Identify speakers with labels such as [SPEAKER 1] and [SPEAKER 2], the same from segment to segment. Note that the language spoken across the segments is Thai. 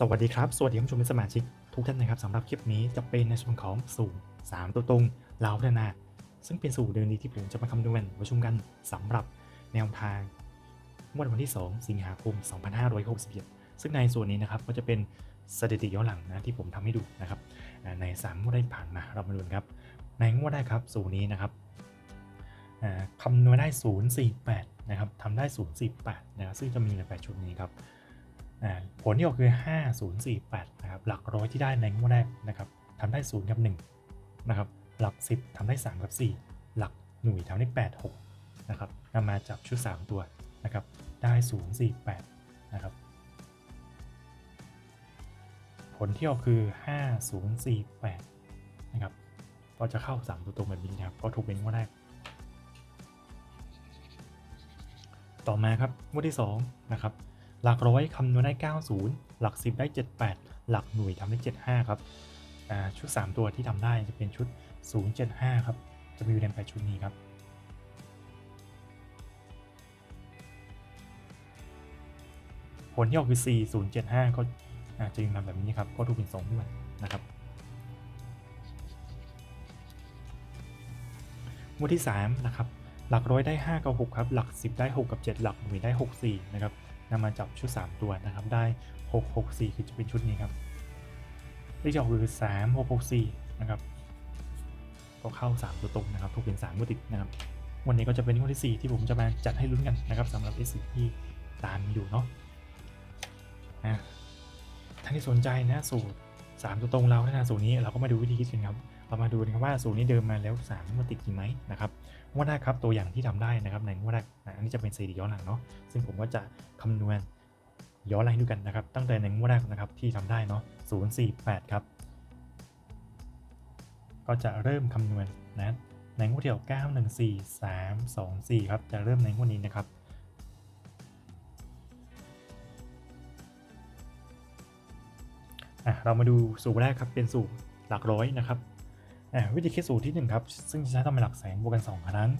[SPEAKER 1] สวัสดีครับ สวัสดีผู้ชมและสมาชิก ทุกท่านนะครับสำหรับคลิปนี้จะเป็นในส่วนของสูตร 3 ตัวตรงลาวพัฒนา ซึ่งเป็นสูตรเดิมนี้ที่ผมจะมาคำนวณประชุมกันสำหรับแนวทางงวดวันที่ 2 สิงหาคม 2561 ซึ่งในส่วนนี้นะครับก็จะเป็นสถิติย้อนหลังนะที่ผมทำให้ดูนะครับอ่าใน3งวดได้ผ่านมาเรามาดูครับ ในงวดได้ครับสูตรนี้นะครับอ่าคำนวณได้ 048 นะครับทำได้ 048 นะครับซึ่งจะมีใน8ชุดนี้ครับ ผลที่ออกคือ 5048 นะครับ หลักร้อยที่ได้ในงวดแรกนะครับทำได้0กับ1นะครับ หลัก 10ทำได้ 3 กับ 4 หลักหน่วยทำได้ 8 6 นะครับนำมาจับชุด 3 ตัวนะครับ ได้ 048 นะครับ ผลที่ออกคือ 5048 นะครับ ก็จะเข้า 3 ตัวตรงแบบนี้นะครับ ก็ถูกเป็นงวดแรกต่อมาครับงวดที่ 2 นะครับ หลักร้อยคำนวณได้ 90 หลัก 10 ได้ 78 หลักหน่วยทำได้ 75 ครับชุด 3 ตัวที่ทำได้จะเป็นชุด 075 ครับ จะมีอยู่ในแปดชุดนี้ครับ ผลที่ออกคือ 4075 ก็อาจะมีมาแบบนี้ครับ ก็ถูกเป็น2ด้วยนะครับงวดที่ 3 นะครับ หลักร้อยได้ 5 กับ 6 ครับ หลัก 10 ได้ 6 กับ 7 หลักหน่วยได้ 6 4 นะครับ นำมาจับชุด 3 ตัวนะครับได้ 6 6 4 คือจะเป็นชุดนี้ครับเลขที่ออกคือ 3 6 6 4 นะครับ ก็เข้า 3 ตัวตรงนะครับถูกเป็น3งวติดนะครับ วันนี้ก็จะเป็นงวดที่ 4 ที่ผมจะมาจัดให้ลุ้นกันนะครับสำหรับ s อ p ตามอยู่เนาะนะท่านที่สนใจนะสูตร 3 ตัวตรงเราถ้าสูตรนี้เราก็มาดูวิธีคิดกันครับเรามาดูกันครับว่าสูตรนี้เดิมมาแล้ว3งวดติดจริงไหมนะครับ งวดแรกครับตัวอย่างที่ทำได้นะครับในงวดแรกอันนี้จะเป็นสถิติย้อนหลังเนาะซึ่งผมก็จะคำนวณย้อนหลังให้ดูกันนะครับ ตั้งแต่ในงวดแรกนะครับที่ทำได้เนาะ048 ครับ ก็จะเริ่มคำนวณนะในงวดที่9 1 4 3 2 4 ครับ จะเริ่มในงวดนี้นะครับอะเรามาดูสูตรแรกครับเป็นสูตรหลักร้อยนะครับ วิธีคิดสูตรที่ 1 ครับ ซึ่งใช้ทำเป็นหลักแสนบวกกัน 2 ครั้ง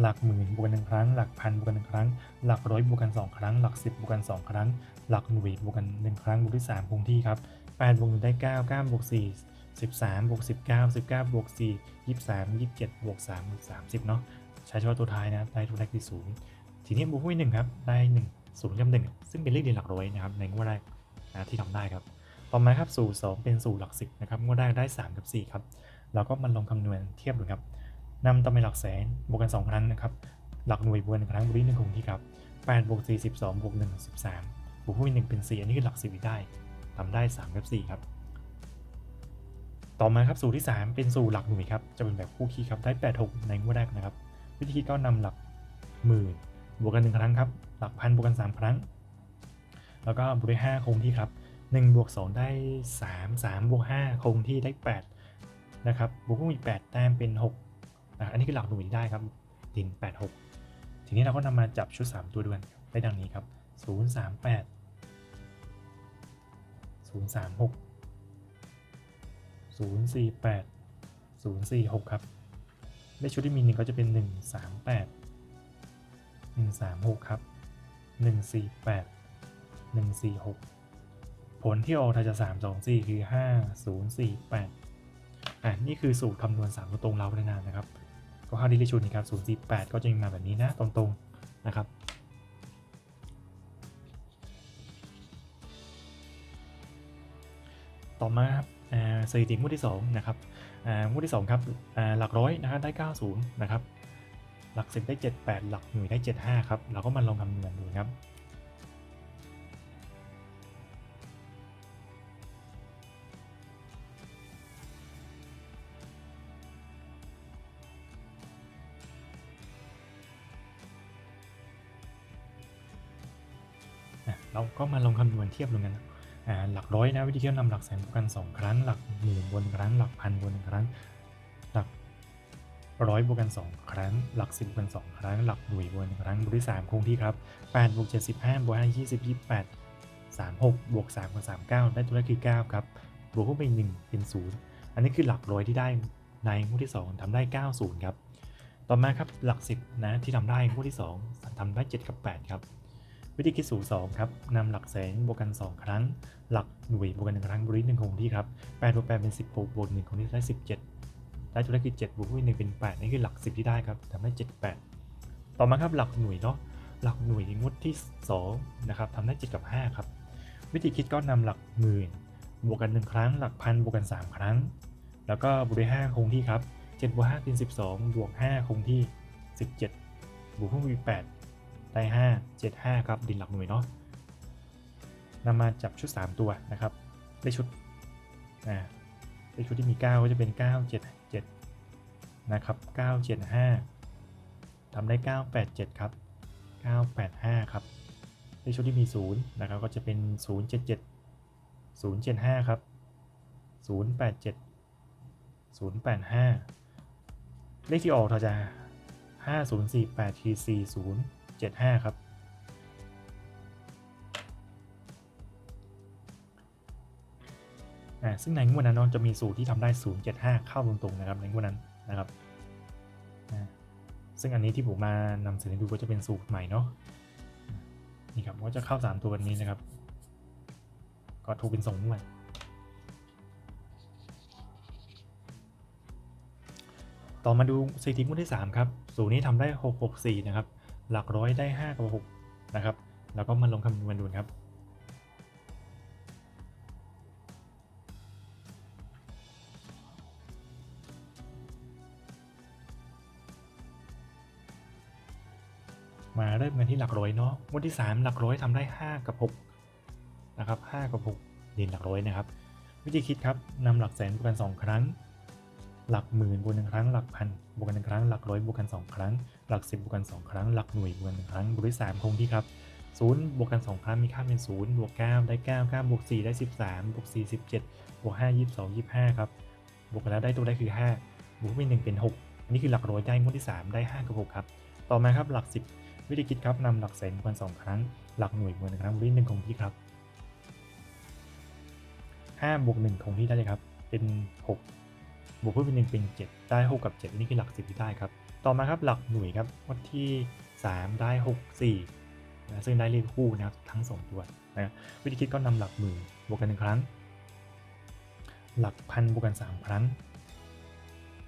[SPEAKER 1] หลักหมื่นบวกกันหนึ่งครั้ง หลักพันบวกกันหนึ่งครั้ง หลักร้อยบวกกัน 2 ครั้ง หลัก 10บวกกัน 2 ครั้ง หลักหน่วยบวกกัน 1 ครั้งบวกที่3คงที่ครับ8บวก1ได้ 9 9บวก4 13บวก19 19บวก4 23 27บวก3 30เนาะใช้เฉพาะตัวท้ายนะได้ตัวแรกที่ศูนย์ทีนี้บวกด้วยหนึ่งครับได้1 0กับ1ซึ่งเป็นเลขเดียนหลักร้อยนะครับในงวดแรกนะที่ทำได้ครับ ต่อมาครับสูตร2เป็นสูตรหลัก10นะครับงวดแรกได้3กับ4ครับ เราก็มาลองคำนวณเทียบดูครับนำตำแหน่งหลักแสนบวกกัน 2 ครั้งนะครับ หลักหน่วยบวกหนึ่งครั้งบวกที่หนึ่งคงที่ครับ8บวก4 12บวก1 13บวกด้วย1เป็น 4 อันนี้คือหลัก10อีกได้ทำได้3กับ4ครับ ต่อมาครับสูตรที่ 3 เป็นสูตรหลักหน่วยครับ จะเป็นแบบคู่คีครับ ได้ 8 6 ในงวดแรกนะครับ วิธีก็นำหลักหมื่นบวกกัน 1 ครั้งครับ หลักพันบวกกัน 3 ครั้ง แล้วก็บวกด้วย5คงที่ครับ1บวก2ได้ 3 3บวก5คงที่ได้ 8 นะครับบวกอีก 8 แต้มเป็น6นะอันนี้คือหลักหน่วยได้ครับดิน 8 6 ทีนี้เราก็นำมาจับชุด 3 ตัวด้วยได้ดังนี้ครับ 0 3 8 0 3 6 0 4 8 0 4 6 ครับเลขชุดที่มีหนึ่งก็จะเป็น 1 3 8 1 3 6 ครับ 1 4 8 1 4 6 ผลที่ออกถ้าจะ3 2 4 คือ 5 0 4 8 อะนี่คือสูตรคำนวณ3ตัวตรงเราพัฒนานะครับ ก็เข้าที่เลชุดนี้ครับ0 4 8ก็จะมีมาแบบนี้นะตรงๆนะครับต่อมาครับสถิติงวดที่2นะครับอ่างวดที่2ครับหลักร้อยนะครับได้ 90 นะครับ หลัก 10 ได้ 78 หลักหน่วยได้ 75 ครับ เราก็มาลองคำนวณดูครับ เราก็มาลองคำนวณเทียบดูกันหลักร้อยนะวิธีเทียบนำหลักแสนบวกกัน 2 ครั้ง หลักหมื่นบวกหนึ่งครั้ง หลักพันบวกหนึ่งครั้ง หลักร้อยบวกกัน 2 ครั้ง หลักสิบบวกกัน 2 ครั้ง หลักหน่วยบวกหนึ่งครั้งบวกที่3คงที่ครับ8บวก75บวก5 20 28 36บวก3บวก39 ได้ตัวแรกคือ9ครับบวกเข้าไป1เป็น 0 อันนี้คือหลักร้อยที่ได้ในงวดที่ 2ทำได้ 90 ครับ ต่อมาครับหลัก 10 นะที่ทำได้งวดที่ 2ทำได้ 7 กับ 8 ครับ วิธีคิดสูตร2ครับนำหลักแสนบวกกัน 2 ครั้ง หลักหน่วยบวกกันหนึ่งครั้งบวกหนึ่งคงที่ครับ8บวก8เป็น10บวกบวก1คงที่ได้17ได้ตัวเลขคือ7บวกด้วย1เป็น8นี่คือหลัก10ที่ได้ครับทำให้78ต่อมาครับหลักหน่วยเนาะหลักหน่วยงวดที่2นะครับทำได้7กับ 5 ครับ วิธีคิดก็นำหลักหมื่นบวกกัน 1 ครั้ง หลักพันบวกกัน 3 ครั้ง แล้วก็บวกด้วย5คงที่ครับ7บวก5เป็น12 บวก 5 คงที่ 17 บวกเพิ่มอีก8 ได้ 5 7 5 ครับ ดินหลักหน่วยเนาะนำมาจับชุด 3 ตัวนะครับ ได้ชุดนะได้ชุดที่มี 9 ก็จะเป็น 9 7 7 นะครับ 9 7 5 ทำได้ 9 8 7 ครับ 9 8 5 ครับได้ชุดที่มี 0 นะครับ ก็จะเป็น 0 7 7 0 7 5 ครับ 0 8 7 0 8 5 เลขที่ออกเราจะ 5048 TC 0 75 ครับ ซึ่งในงวดนั้นน้องจะมีสูตรที่ทำได้ 075 เข้าตรงๆนะครับในงวดนั้นนะครับ ซึ่งอันนี้ที่ผมมานำเสนอดูก็จะเป็นสูตรใหม่เนาะ นี่ครับก็จะเข้า 3 ตัววันนี้นะครับ ก็ถูกเป็นสองงวดต่อมาดูสถิติงวดที่ 3 ครับ สูตรนี้ทำได้ 664 นะครับ หลักร้อยได้5กับ6นะครับ แล้วก็มาลงคำนวณดูนครับ มาเริ่มกันที่หลักร้อยเนาะงวดที่ 3 หลักร้อยทำได้ 5 กับ6นะครับ5กับ6เด่นหลักร้อยนะครับ วิธีคิดครับนำหลักแสนบวกกัน 2 ครั้ง หลักหมื่นบวกหนึ่งครั้งหลักพันบวกกันหนึ่งครั้งหลักร้อยบวกกัน 2 ครั้ง หลักสิบบวกกัน2 ครั้ง หลักหน่วยบวกกันหนึ่งครั้งบวกด้วย3คงที่ครับศูนย์บวกกัน 2 ครั้งมีค่าเป็น0บวก9ได้9 9บวก4ได้13บามบวก4 17บเจ็ดบวก5 22 25ครับบวกกันแล้วได้ตัวได้คือ5บวกเป็น1เป็น6อันนี้คือหลักร้อยได้งวดที่3ได้5กับ6ครับต่อมาครับหลัก10วิธีคิดครับนำหลักแสนบวกกัน2ครั้ง หลักหน่วยบวกหนึ่งครั้งบวกด้วย1คงที่ครับ5บวก1คงที่ได้เลยครับเป็น6 บวกเพิ่มเป็น1เป็น 7 ได้ 6 กับ 7 นี่คือหลัก 10 ที่ได้ครับ ต่อมาครับหลักหน่วยครับวัดที่ 3 ได้ 6 4นะซึ่งได้เลขคู่นะครับทั้ง 2 ตัวนะวิธีคิดก็นำหลักหมื่นบวกกัน 1 ครั้ง หลักพันบวกกัน 3 ครั้ง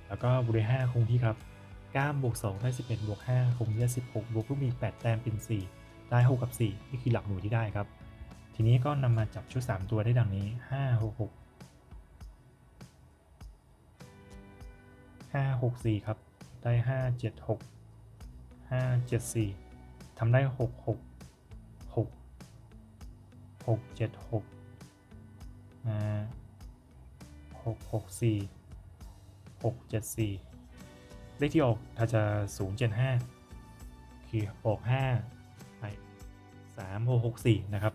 [SPEAKER 1] แล้วก็บวกด้วย5คงที่ครับ9บวก2ได้ 11บวก5คงที่ได้ 16 บวกเพิ่มอีก8แต้มเป็น 4 ได้ 6 กับ 4 นี่คือหลักหน่วยที่ได้ครับ ทีนี้ก็นำมาจับชุด 3 ตัวได้ดังนี้ 5 6 6 5 6 4 ครับ ได้ 5 7 6 5 7 4ทำได้ 6 6 6 6 7 6อ่า6 6 4 6 7 4 เลขที่ออกถ้าจะ 0 7 5 คือออก 5 ไป 3 6 6 4 นะครับ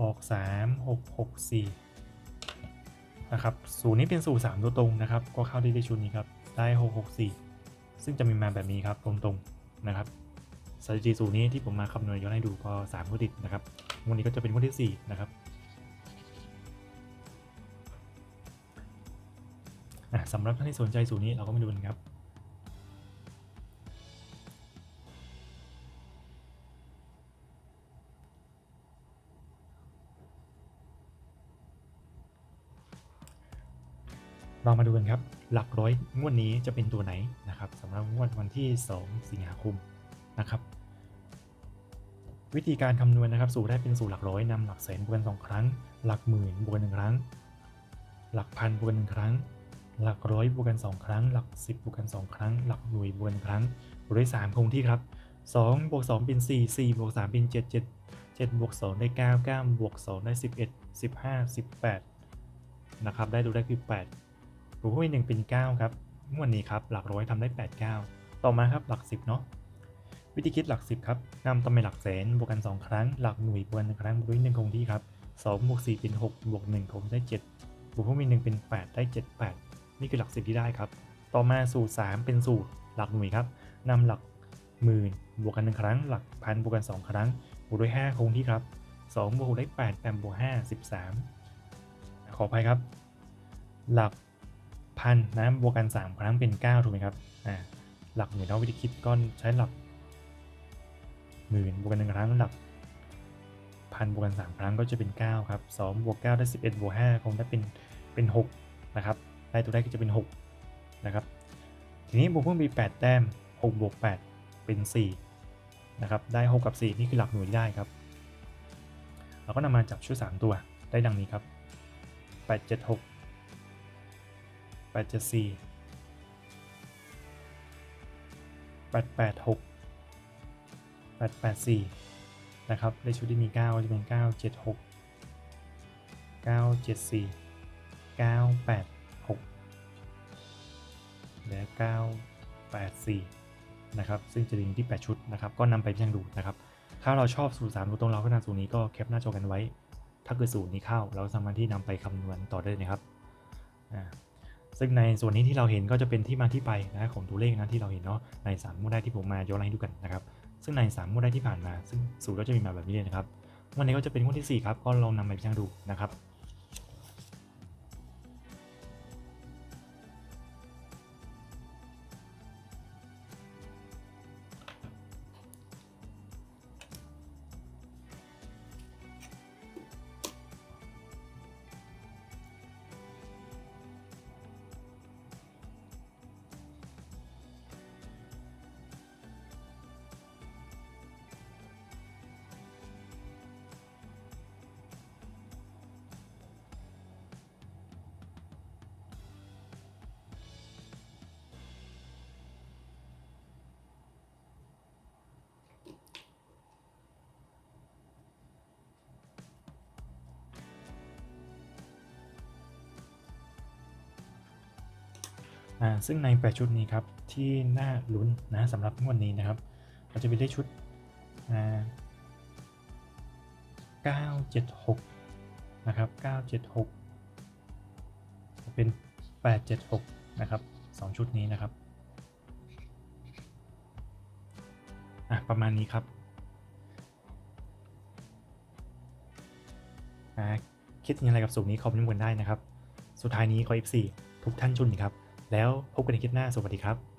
[SPEAKER 1] ออก 3 6 6 4นะครับ สูตรนี้เป็นสูตร3ตัวตรงนะครับ ก็เข้าได้ในชุดนี้ครับ ได้ 664 ซึ่งจะมีมาแบบนี้ครับตรงๆนะครับสถิติสูตรนี้ที่ผมมาคำนวณย้อนให้ดูก็3งวดติดนะครับวันนี้ก็จะเป็นงวดที่4นะครับสำหรับท่านที่สนใจสูตรนี้เราก็มาดูกันครับ เรามาดูกันครับ หลักร้อยงวดนี้จะเป็นตัวไหนนะครับสำหรับงวดวันที่ 2 สิงหาคมนะครับ วิธีการคำนวณนะครับสูตรได้เป็นสูตรหลักร้อยนำหลักแสนบวกกันสองครั้ง หลักหมื่นบวกกันหนึ่งครั้ง หลักพันบวกกันหนึ่งครั้ง หลักร้อยบวกกันสองครั้ง หลักสิบบวกกันสองครั้ง หลักหน่วยบวกกันครั้งบวกด้วยสามคงที่ครับสองบวกสองเป็นสี่สี่บวกสามเป็นเจ็ดเจ็ดเจ็ดบวกสองได้เก้าเก้าบวกสองได้สิบเอ็ดสิบห้าสิบแปดนะครับได้ดูได้คือแปด บวกเพิ่มอีกหนึ่งเป็น 9 ครับงวดนี้ครับหลักร้อยทำได้ 8 9 ต่อมาครับหลัก 10เนาะวิธีคิดหลัก 10ครับนำตำแหน่งหลักแสนบวกกัน 2 ครั้ง หลักหน่วยบวกกันหนึ่งครั้งบวกด้วยหนึ่งคงที่ครับ2บวก4เป็น6บวก1คงได้ 7บวกเพิ่มอีกหนึ่งเป็น 8 ได้ 7 8 นี่คือหลัก 10 ที่ได้ครับ ต่อมาสูตร 3 เป็นสูตรหลักหน่วยครับนำหลักหมื่นบวกกันหนึ่งครั้ง หลักพันบวกกัน 2 ครั้งบวกด้วย 5 คงที่ครับ2บวกได้8 8บวก5 13 ขออภัยครับ หลัก พันนะบวกกัน 3 ครั้งเป็น 9 ถูกไหมครับอ่าหลักหมื่นเอาวิธีคิดก็ใช้หลักหมื่นบวกกันหนึ่งครั้งหลักพันบวกกัน 3 ครั้งก็จะเป็น 9 ครับ2บวก9ได้ 11บวก5คงได้เป็นเป็น 6 นะครับ ได้ตัวได้ก็จะเป็น 6 นะครับ ทีนี้บวกเพิ่มไป8แต้ม6บวก8เป็น 4 นะครับ ได้ 6 กับ 4 นี่คือหลักหน่วยที่ได้ครับ เราก็นำมาจับชุด3ตัวได้ดังนี้ครับ 876 874 886 884นะครับในชุดที่มี 9 ก็จะเป็น 976 974 986และ984นะครับซึ่งจะดึงที่ 8 ชุดนะครับก็นำไปเพียงดูนะครับถ้าเราชอบสูตร3ตัวตรงเราก็นำสูตรนี้ก็แคปหน้าจอกันไว้ ถ้าเกิดสูตรนี้เข้าเราสามารถที่นำไปคำนวณต่อได้นะครับอ่า ซึ่งในส่วนนี้ที่เราเห็นก็จะเป็นที่มาที่ไปนะของตัวเลขนะที่เราเห็นเนาะใน3งวดแรกที่ผมมาย้อนไล่ให้ดูกันนะครับซึ่งใน3งวดแรกที่ผ่านมา ซึ่งสูตรก็จะมีมาแบบนี้เลยนะครับวันนี้ก็จะเป็นงวดที่4ครับก็ลองนำไปพิจารณาดูนะครับ ซึ่งใน 8 ชุดนี้ครับที่น่าลุ้นนะสำหรับงวดนี้นะครับ เราจะมีได้ชุด 976 นะครับ 976 เป็น 876 นะครับ 2 ชุดนี้นะครับอะประมาณนี้ครับคิดยังไงกับสูตรนี้คอมเมนต์กันได้นะครับ สุดท้ายนี้ขอ F4 ทุกท่านชุนครับ แล้วพบกันในคลิปหน้าสวัสดีครับ